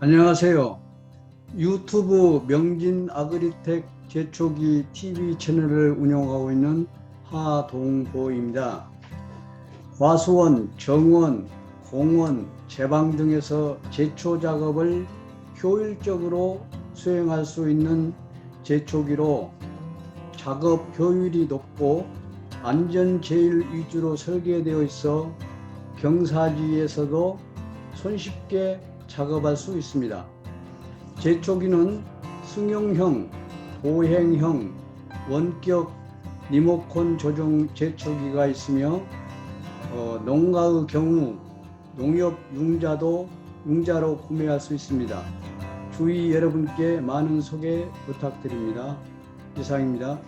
안녕하세요. 유튜브 명진 아그리텍 제초기 TV 채널을 운영하고 있는 하동보입니다. 과수원, 정원, 공원, 제방 등에서 제초 작업을 효율적으로 수행할 수 있는 제초기로 작업 효율이 높고 안전 제일 위주로 설계되어 있어 경사지에서도 손쉽게 작업할 수 있습니다. 제초기는 승용형, 보행형, 원격 리모컨 조종 제초기가 있으며 어, 농가의 경우 농협 융자도 융자로 구매할 수 있습니다. 주의 여러분께 많은 소개 부탁드립니다. 이상입니다.